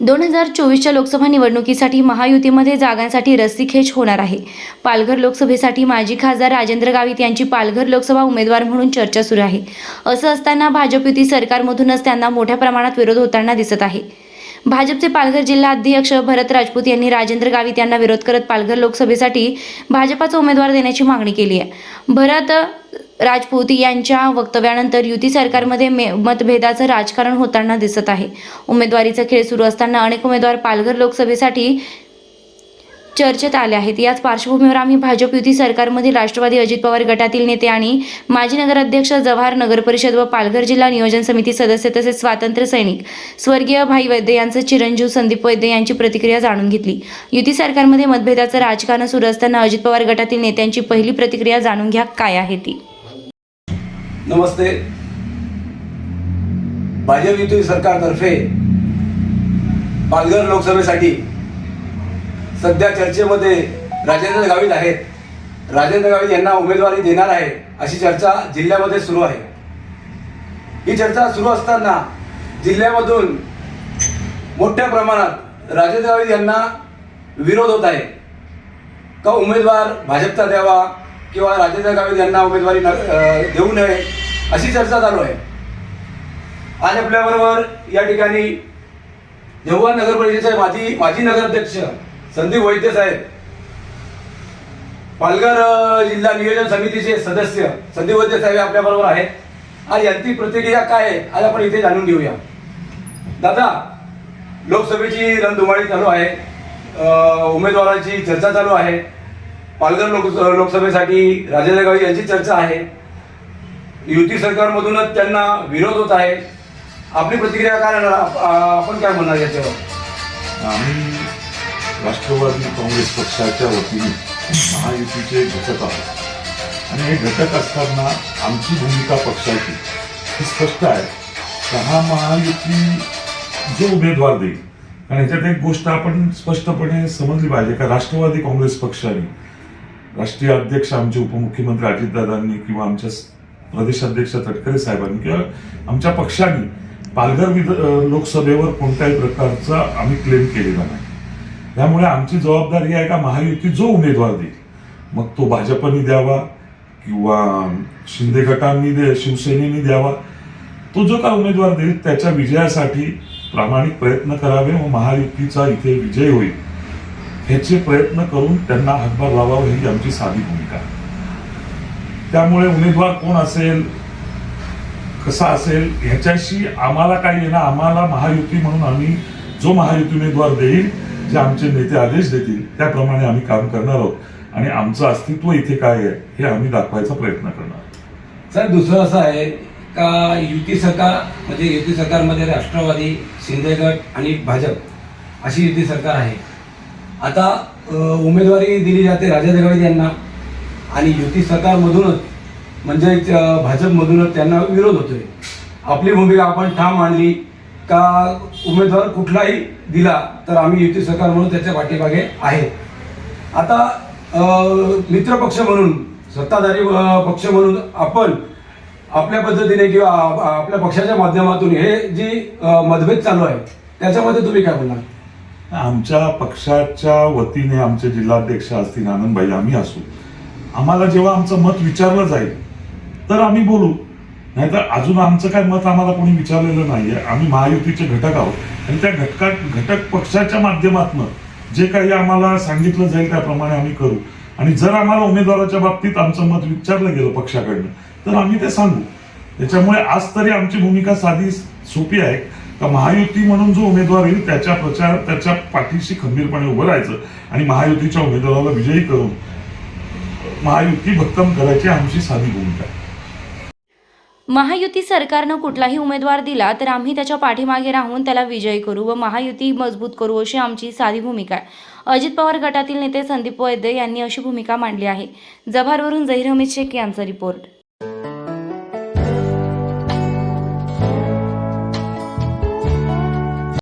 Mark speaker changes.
Speaker 1: दोन हजार चोवीसच्या लोकसभा निवडणुकीसाठी महायुतीमध्ये जागांसाठी रस्सीखेच होणार आहे. पालघर लोकसभेसाठी माजी खासदार राजेंद्र गावित यांची पालघर लोकसभा उमेदवार म्हणून चर्चा सुरू आहे. असं असताना भाजप युती सरकारमधूनच त्यांना मोठ्या प्रमाणात विरोध होताना दिसत आहे. भाजपचे पालघर जिल्हा अध्यक्ष भरत राजपूत यांनी राजेंद्र गावित यांना विरोध करत पालघर लोकसभेसाठी भाजपाचा उमेदवार देण्याची मागणी केली आहे. भरत राजपूत यांच्या वक्तव्यानंतर युती सरकारमध्ये मे मतभेदाचं राजकारण होताना दिसत आहे. उमेदवारीचा खेळ सुरू असताना अनेक उमेदवार पालघर लोकसभेसाठी चर्चेत आले आहेत. याच पार्श्वभूमीवर आम्ही भाजप युती सरकारमधील राष्ट्रवादी अजित पवार गटातील नेते आणि माजी नगराध्यक्ष जव्हार नगर परिषद व पालघर जिल्हा नियोजन समिती सदस्य तसेच स्वातंत्र्य सैनिक स्वर्गीय भाई वैद्य यांचे चिरंजीव संदीप वैद्य यांची प्रतिक्रिया जाणून घेतली. युती सरकारमध्ये मतभेदाचं राजकारण सुरू असताना अजित पवार गटातील नेत्यांची पहिली प्रतिक्रिया जाणून घ्या काय आहे ती.
Speaker 2: नमस्ते. भाजप युती सरकारतर्फे पालघर लोकसभेसाठी सध्या चर्चेमध्ये राजेंद्र गावित आहेत. राजेंद्र गावित यांना उमेदवारी देणार आहे अशी चर्चा जिल्ह्यामध्ये सुरू आहे. ही चर्चा सुरू असताना जिल्ह्यामधून मोठ्या प्रमाणात राजेंद्र गावित यांना विरोध होत आहे. का उमेदवार भाजपचा द्यावा किंवा राजेंद्र गावित यांना उमेदवारी न- देऊ नये अशी चर्चा चालू आहे. आज आपल्याबरोबर या ठिकाणी जेव्हा नगर परिषदेचे माजी माजी नगराध्यक्ष संदीप वैद्य साहेब पालघर जिल्हा नियोजन समितीचे सदस्य संदीप वैद्य साहेब आपल्याबरोबर आहेत. आज यांची प्रतिक्रिया काय आहे आज आपण इथे जाणून घेऊया. दादा लोकसभेची रणधुमाळी चालू आहे. उमेदवारांची चर्चा चालू आहे. पालघर लोक लोकसभेसाठी राजेंद्र गावी यांची चर्चा आहे. युती सरकारमधूनच त्यांना विरोध होत आहे. आपली प्रतिक्रिया काय आपण काय म्हणणार याच्यावर?
Speaker 3: आम्ही राष्ट्रवादी काँग्रेस पक्षाच्या वतीने महायुतीचे घटक आहोत. आणि हे घटक असताना आमची भूमिका पक्षाची ही स्पष्ट आहे. सहा हा महायुती जो उमेदवार देईल? कारण ह्याच्यात एक गोष्ट आपण स्पष्टपणे समजली पाहिजे का राष्ट्रवादी काँग्रेस पक्षाने राष्ट्रीय अध्यक्ष आमचे उपमुख्यमंत्री अजितदादांनी किंवा आमच्या प्रदेशाध्यक्ष तटकरे साहेबांनी किंवा आमच्या पक्षाने पालघर विध लोकसभेवर कोणत्याही प्रकारचा आम्ही क्लेम केलेला नाही. त्यामुळे आमची जबाबदारी आहे का महायुती जो उमेदवार देईल. मग तो भाजपनी द्यावा किंवा शिंदे गटांनी दे शिवसेनेने द्यावा. तो जो का उमेदवार देईल त्याच्या विजयासाठी प्रामाणिक प्रयत्न करावे व महायुतीचा इथे विजय होईल. ह्याचे प्रयत्न करून त्यांना हातभार लावावा ही आमची साधी भूमिका आहे. त्यामुळे उमेदवार कोण असेल कसा असेल ह्याच्याशी आम्हाला काय येणं आम्हाला महायुती म्हणून आम्ही जो महायुती उमेदवार देईल जे आमचे नेते आदेश देतील त्याप्रमाणे आम्ही काम करणार आहोत. आणि आमचं अस्तित्व इथे काय आहे हे आम्ही दाखवायचा प्रयत्न करणार. आहोत.
Speaker 2: सर दुसरं असं आहे का युती सरकार म्हणजे युती सरकारमध्ये राष्ट्रवादी शिंदे गट आणि भाजप अशी युती सरकार आहे. आता अ, उमेदवारी दिली जाते राजेंद्र गावित यांना. आणि युती सरकारमधूनच म्हणजे भाजपमधूनच त्यांना विरोध होतोय. आपली भूमिका आपण ठाम मांडली का उमेदवार कुठलाही दिला तर आम्ही युती सरकार म्हणून त्याच्या पाठीमागे आहे. आता मित्रपक्ष म्हणून सत्ताधारी पक्ष म्हणून आपण आपल्या पद्धतीने किंवा आपल्या पक्षाच्या माध्यमातून हे जी मतभेद चालू आहे त्याच्यामध्ये तुम्ही काय बोलणार?
Speaker 3: आमच्या पक्षाच्या वतीने आमचे जिल्हाध्यक्ष असतील आनंदभाई आम्ही असू. आम्हाला जेव्हा आमचं मत विचारलं जाईल तर आम्ही बोलू. नाहीतर अजून आमचं काय मत आम्हाला कोणी विचारलेलं नाहीये. आम्ही महायुतीचे घटक आहोत. आणि त्या घटकात घटक पक्षाच्या माध्यमातून जे काही आम्हाला सांगितलं जाईल त्याप्रमाणे आम्ही करू. आणि जर आम्हाला उमेदवाराच्या बाबतीत आमचं मत विचारलं गेलं पक्षाकडनं तर आम्ही ते सांगू. त्याच्यामुळे आज तरी आमची भूमिका साधी सोपी आहे. का महायुती म्हणून जो उमेदवार येईल त्याच्या प्रचार त्याच्या पाठीशी खंबीरपणे उभं राहायचं आणि महायुतीच्या उमेदवाराला विजयी करून महायुती भक्कम करायची आमची साधी भूमिका आहे.
Speaker 1: महायुती सरकारनं कुठलाही उमेदवार दिला तर आम्ही त्याच्या पाठीमागे राहून त्याला विजयी करू व महायुती मजबूत करू अशी आमची साधी भूमिका आहे. अजित पवार गटातील नेते संदीप वैद्य यांनी अशी भूमिका मांडली आहे. जव्हारवरून जहीर अमित शेख यांचा रिपोर्ट.